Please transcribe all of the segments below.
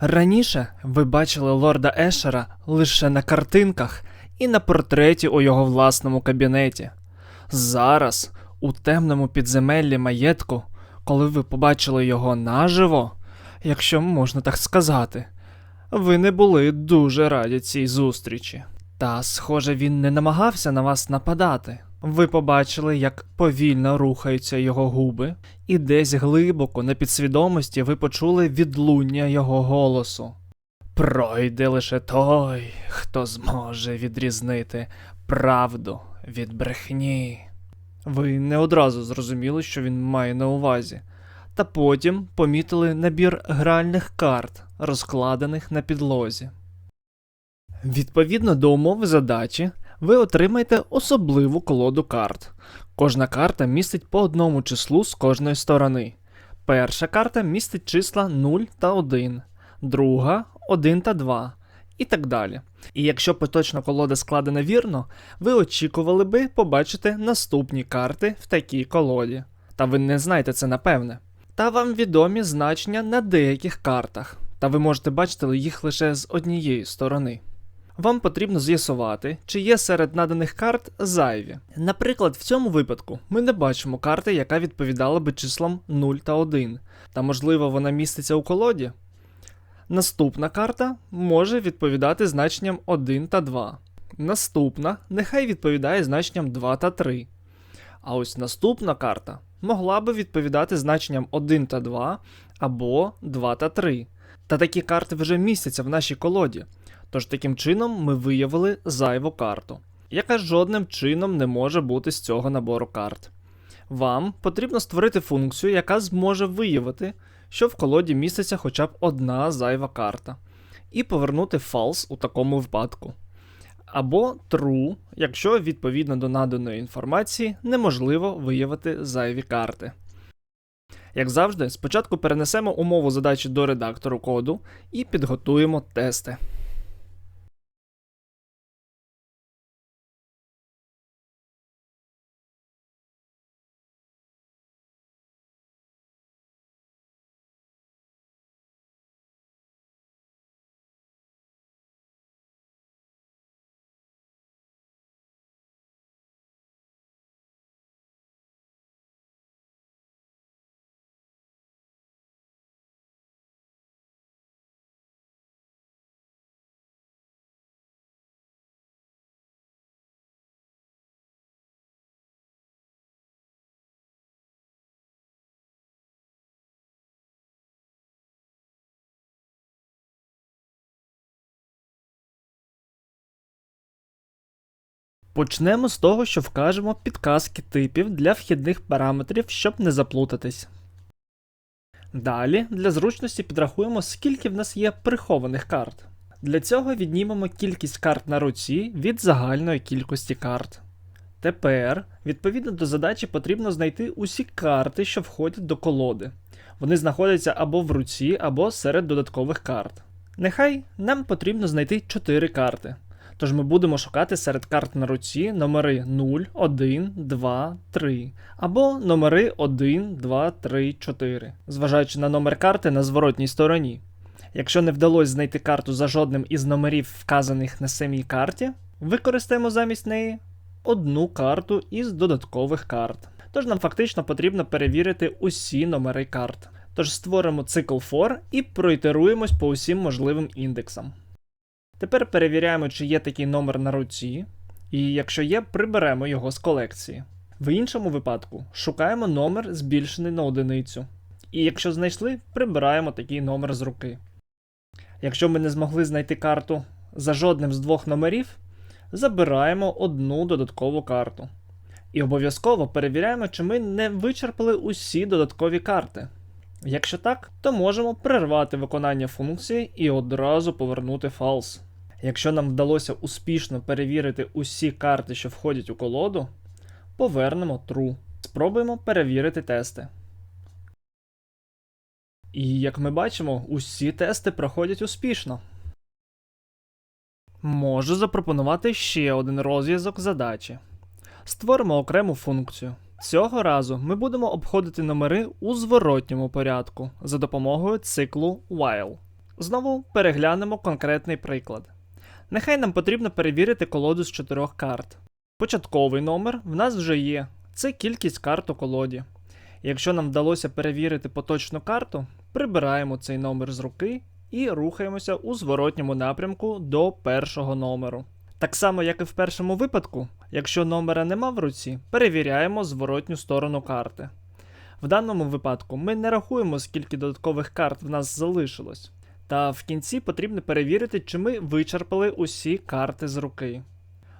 Раніше ви бачили лорда Ешера лише на картинках і на портреті у його власному кабінеті. Зараз, у темному підземеллі маєтку, коли ви побачили його наживо, якщо можна так сказати, ви не були дуже раді цій зустрічі. Та, схоже, він не намагався на вас нападати. Ви побачили, як повільно рухаються його губи, і десь глибоко на підсвідомості ви почули відлуння його голосу. Пройде лише той, хто зможе відрізнити правду від брехні. Ви не одразу зрозуміли, що він має на увазі, та потім помітили набір гральних карт, розкладених на підлозі. Відповідно до умови задачі, ви отримаєте особливу колоду карт. Кожна карта містить по одному числу з кожної сторони. Перша карта містить числа 0 та 1, друга 1 та 2 і так далі. І якщо поточна колода складена вірно, ви очікували би побачити наступні карти в такій колоді. Та ви не знаєте це напевне. Та вам відомі значення на деяких картах, та ви можете бачити їх лише з однієї сторони. Вам потрібно з'ясувати, чи є серед наданих карт зайві. Наприклад, в цьому випадку ми не бачимо карти, яка відповідала би числам 0 та 1, та можливо вона міститься у колоді. Наступна карта може відповідати значенням 1 та 2. Наступна нехай відповідає значенням 2 та 3. А ось наступна карта могла би відповідати значенням 1 та 2 або 2 та 3. Та такі карти вже містяться в нашій колоді. Тож таким чином ми виявили зайву карту, яка жодним чином не може бути з цього набору карт. Вам потрібно створити функцію, яка зможе виявити, що в колоді міститься хоча б одна зайва карта, і повернути false у такому випадку. Або true, якщо відповідно до наданої інформації неможливо виявити зайві карти. Як завжди, спочатку перенесемо умову задачі до редактору коду і підготуємо тести. Почнемо з того, що вкажемо підказки типів для вхідних параметрів, щоб не заплутатись. Далі для зручності підрахуємо, скільки в нас є прихованих карт. Для цього віднімемо кількість карт на руці від загальної кількості карт. Тепер, відповідно до задачі, потрібно знайти усі карти, що входять до колоди. Вони знаходяться або в руці, або серед додаткових карт. Нехай нам потрібно знайти 4 карти. Тож ми будемо шукати серед карт на руці номери 0, 1, 2, 3 або номери 1, 2, 3, 4, зважаючи на номер карти на зворотній стороні. Якщо не вдалося знайти карту за жодним із номерів, вказаних на самій карті, використаємо замість неї одну карту із додаткових карт. Тож нам фактично потрібно перевірити усі номери карт. Тож створимо цикл for і проітеруємось по усім можливим індексам. Тепер перевіряємо, чи є такий номер на руці, і якщо є, приберемо його з колекції. В іншому випадку шукаємо номер збільшений на одиницю. І якщо знайшли, прибираємо такий номер з руки. Якщо ми не змогли знайти карту за жодним з двох номерів, забираємо одну додаткову карту. І обов'язково перевіряємо, чи ми не вичерпали усі додаткові карти. Якщо так, то можемо перервати виконання функції і одразу повернути false. Якщо нам вдалося успішно перевірити усі карти, що входять у колоду, повернемо true. Спробуємо перевірити тести. І як ми бачимо, усі тести проходять успішно. Можу запропонувати ще один розв'язок задачі. Створимо окрему функцію. Цього разу ми будемо обходити номери у зворотньому порядку за допомогою циклу while. Знову переглянемо конкретний приклад. Нехай нам потрібно перевірити колоду з чотирьох карт. Початковий номер в нас вже є. Це кількість карт у колоді. Якщо нам вдалося перевірити поточну карту, прибираємо цей номер з руки і рухаємося у зворотньому напрямку до першого номеру. Так само, як і в першому випадку, якщо номера нема в руці, перевіряємо зворотню сторону карти. В даному випадку ми не рахуємо, скільки додаткових карт в нас залишилось. Та в кінці потрібно перевірити, чи ми вичерпали усі карти з руки.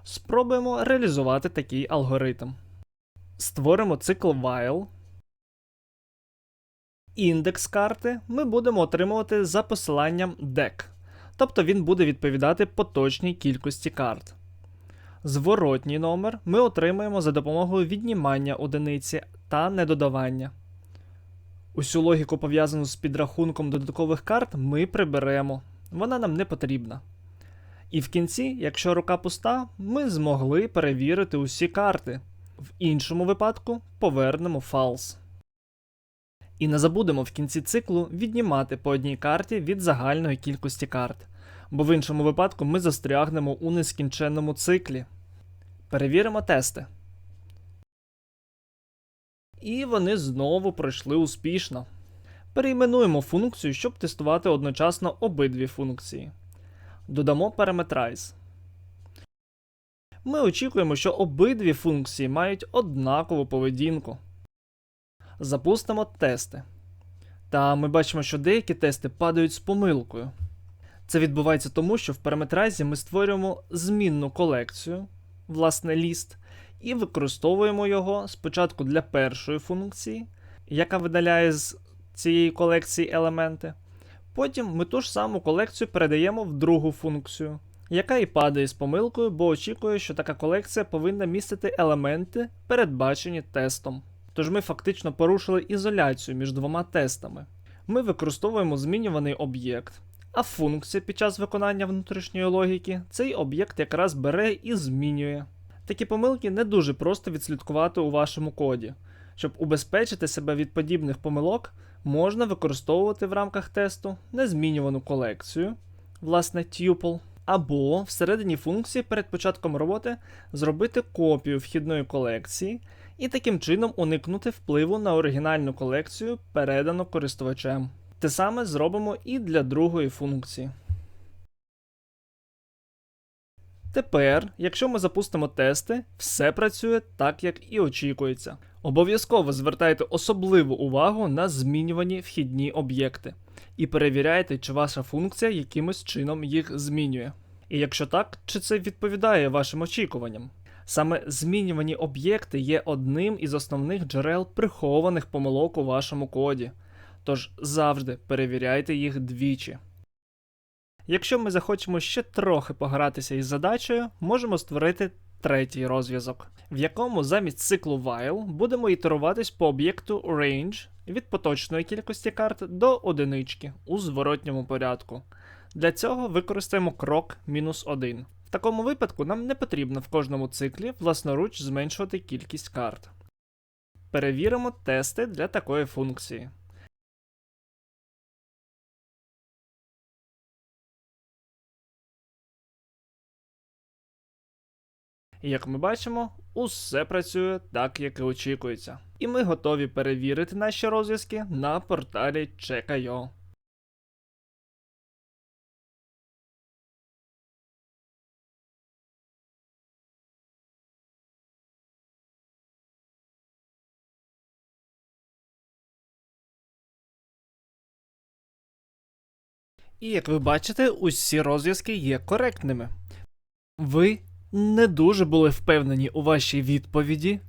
Спробуємо реалізувати такий алгоритм. Створимо цикл while. Індекс карти ми будемо отримувати за посиланням deck, тобто він буде відповідати поточній кількості карт. Зворотній номер ми отримаємо за допомогою віднімання одиниці та недодавання. Усю логіку пов'язану з підрахунком додаткових карт ми приберемо, вона нам не потрібна. І в кінці, якщо рука пуста, ми змогли перевірити усі карти. В іншому випадку повернемо false. І не забудемо в кінці циклу віднімати по одній карті від загальної кількості карт, бо в іншому випадку ми застрягнемо у нескінченному циклі. Перевіримо тести. І вони знову пройшли успішно. Перейменуємо функцію, щоб тестувати одночасно обидві функції. Додамо Parametrize. Ми очікуємо, що обидві функції мають однакову поведінку. Запустимо тести. Та ми бачимо, що деякі тести падають з помилкою. Це відбувається тому, що в параметразі ми створюємо змінну колекцію, власне, ліст, і використовуємо його спочатку для першої функції, яка видаляє з цієї колекції елементи. Потім ми ту ж саму колекцію передаємо в другу функцію, яка і падає з помилкою, бо очікує, що така колекція повинна містити елементи, передбачені тестом. Тож ми фактично порушили ізоляцію між двома тестами. Ми використовуємо змінюваний об'єкт, а функція під час виконання внутрішньої логіки цей об'єкт якраз бере і змінює. Такі помилки не дуже просто відслідкувати у вашому коді. Щоб убезпечити себе від подібних помилок, можна використовувати в рамках тесту незмінювану колекцію, власне tuple, або всередині функції перед початком роботи зробити копію вхідної колекції і таким чином уникнути впливу на оригінальну колекцію, передану користувачем. Те саме зробимо і для другої функції. Тепер, якщо ми запустимо тести, все працює так, як і очікується. Обов'язково звертайте особливу увагу на змінювані вхідні об'єкти і перевіряйте, чи ваша функція якимось чином їх змінює. І якщо так, чи це відповідає вашим очікуванням. Саме змінювані об'єкти є одним із основних джерел прихованих помилок у вашому коді, тож завжди перевіряйте їх двічі. Якщо ми захочемо ще трохи погратися із задачею, можемо створити третій розв'язок, в якому замість циклу while будемо ітеруватись по об'єкту range від поточної кількості карт до одинички у зворотньому порядку. Для цього використаємо крок мінус 1. В такому випадку нам не потрібно в кожному циклі власноруч зменшувати кількість карт. Перевіримо тести для такої функції. І як ми бачимо, усе працює так, як і очікується. І ми готові перевірити наші розв'язки на порталі Check.io. І як ви бачите, усі розв'язки є коректними. Ви не дуже були впевнені у вашій відповіді,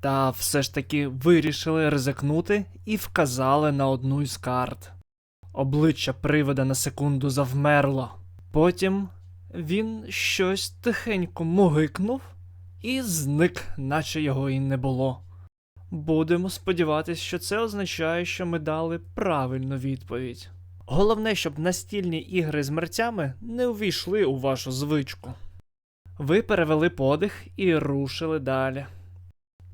та все ж таки вирішили ризикнути і вказали на одну із карт. Обличчя привода на секунду завмерло. Потім він щось тихенько мугикнув і зник, наче його і не було. Будемо сподіватися, що це означає, що ми дали правильну відповідь. Головне, щоб настільні ігри з мерцями не увійшли у вашу звичку. Ви перевели подих і рушили далі.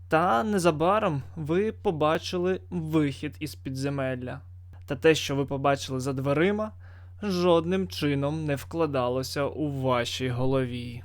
Та незабаром ви побачили вихід із підземелля. Та те, що ви побачили за дверима, жодним чином не вкладалося у вашій голові.